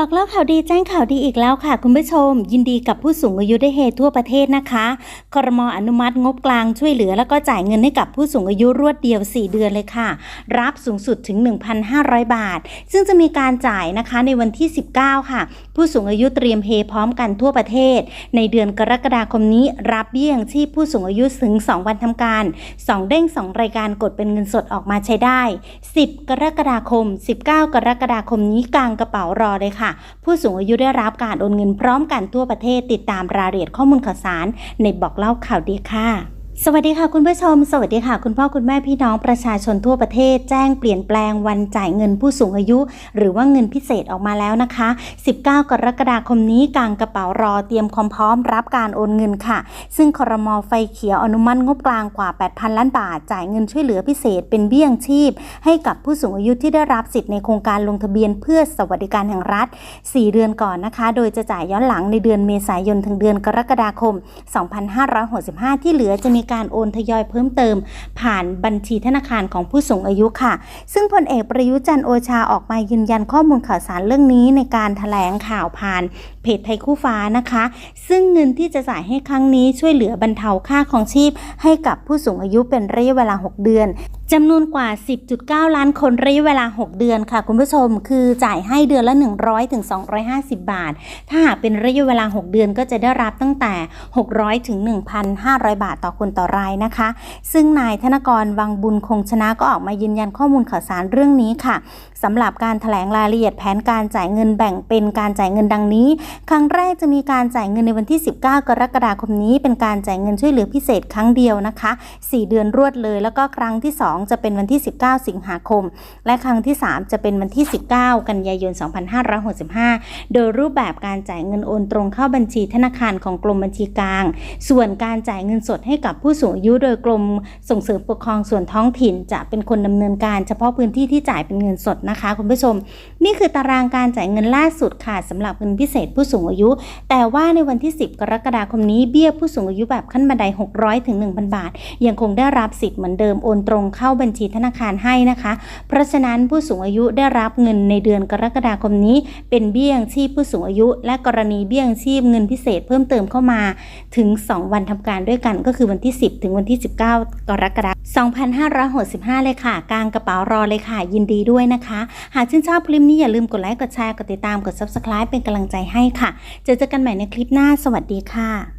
บอกเล่าข่าวดีแจ้งข่าวดีอีกแล้วค่ะ คุณผู้ชม ยินดีกับผู้สูงอายุได้เฮทั่วประเทศนะคะครมอนุมัติงบกลางช่วยเหลือ แล้วก็จ่ายเงินให้กับผู้สูงอายุรวดเดียว 4 เดือนเลยค่ะ รับสูงสุดถึง 1,500 บาท ซึ่งจะมีการจ่ายนะคะในวันที่ 19 ค่ะ ผู้สูงอายุเตรียมเฮพร้อมกันทั่วประเทศ ในเดือนกรกฎาคมนี้ รับเบี้ยยังชีพผู้สูงอายุถึง 2 วันทำการ 2 เด้ง 2 รายการกดเป็นเงินสดออกมาใช้ได้ 10 กรกฎาคม 19 กรกฎาคมนี้กลางกระเป๋ารอเลยค่ะผู้สูงอายุได้รับการโอนเงินพร้อมกันทั่วประเทศติดตามรายละเอียดข้อมูลข่าวสาร ในบอกเล่าข่าวดีค่ะ สวัสดีค่ะคุณผู้ชม สวัสดีค่ะ คุณพ่อคุณแม่พี่น้องประชาชนทั่วประเทศ แจ้งเปลี่ยนแปลงวันจ่ายเงินผู้สูงอายุ หรือว่าเงินพิเศษออกมาแล้วนะคะ 19 กรกฎาคมนี้กลางกระเป๋ารอเตรียมความพร้อมรับการโอนเงินค่ะ ซึ่งคอรมอไฟเขียวอนุมัติงบกลางกว่า 8,000 ล้านบาท จ่ายเงินช่วยเหลือพิเศษเป็นเบี้ยงชีพ ให้กับผู้สูงอายุที่ได้รับสิทธิ์ในโครงการลงทะเบียนเพื่อสวัสดิการแห่งรัฐ 4 เดือนก่อนนะคะ โดยจะจ่ายย้อนหลังในเดือนเมษายนถึงเดือนกรกฎาคม 2565 ที่เหลือจะมีการโอนทยอยเพิ่มเติม ผ่านบัญชีธนาคารของผู้สูงอายุค่ะ ซึ่งพลเอกประยุจันโอชาออกมายืนยันข้อมูลข่าวสารเรื่องนี้ในการถแถลงข่าวผ่านเพจไทยคู่ฟ้านะคะ ซึ่งเงินที่จะจ่ายให้ครั้งนี้ช่วยเหลือบรรเทาค่าของชีพ ให้กับผู้สูงอายุเป็นระยะเวลา 6 เดือน จำนวนกว่า 10.9 ล้านคนระยะเวลา 6 เดือนค่ะ คุณผู้ชม คือจ่ายให้เดือนละ 100ถึง250 บาท ถ้าหากเป็นระยะเวลา 6 เดือนก็จะได้รับตั้งแต่ 600ถึง1,500 บาทต่อคนต่อรายนะคะ ซึ่งนายธนกรวังบุญคงชนะก็ออกมายืนยันข้อมูลข่าวสารเรื่องนี้ค่ะสำหรับการถแถลงรายละเอียดแผนการจ่ายเงินแบ่งเป็นการจ่ายเงินดังนี้ ครั้งแรกจะมีการจ่ายเงินในวันที่ 19 กรกฎาคมนี้ เป็นการจ่ายเงินช่วยเหลือพิเศษครั้งเดียวนะคะ 4 เดือนรวดเลย แล้วก็ครั้งที่ 2จะเป็นวันที่ 19 สิงหาคม และครั้งที่ 3 จะเป็นวันที่ 19 กันยายน 2565 โดยรูปแบบการจ่ายเงินโอนตรงเข้าบัญชีธนาคารของกรมบัญชีกลาง ส่วนการจ่ายเงินสดให้กับผู้สูงอายุโดยกรมส่งเสริมปกครองส่วนท้องถิ่น จะเป็นคนดำเนินการเฉพาะพื้นที่ที่จ่ายเป็นเงินสดนะคะ คุณผู้ชม นี่คือตารางการจ่ายเงินล่าสุดค่ะสำหรับเงินพิเศษผู้สูงอายุ แต่ว่าในวันที่ 10 กรกฎาคมนี้เบี้ยผู้สูงอายุแบบขั้นบันได 600ถึง1,000 บาท ยังคงได้รับสิทธิ์เหมือนเดิมโอนตรงเข้าาบัญชีธนาคารให้นะคะ เพราะฉะนั้นผู้สูงอายุได้รับเงินในเดือนกรกฎาคมนี้ เป็นเบี้ยงชีพผู้สูงอายุ และกรณีเบี้ยงชีพเงินพิเศษเพิ่มเติมเข้ามาถึง 2 วันทำการด้วยกันก็คือวันที่ 10 ถึงวันที่ 19 กรกฎาคม2565 เลยค่ะ กลางกระเป๋ารอเลยค่ะ ยินดีด้วยนะคะ หากชื่นชอบคลิปนี้อย่าลืมกดไลค์กดแชร์กดติดตามกด subscribe เป็นกำลังใจให้ค่ะ เจอกันใหม่ในคลิปหน้าสวัสดีค่ะ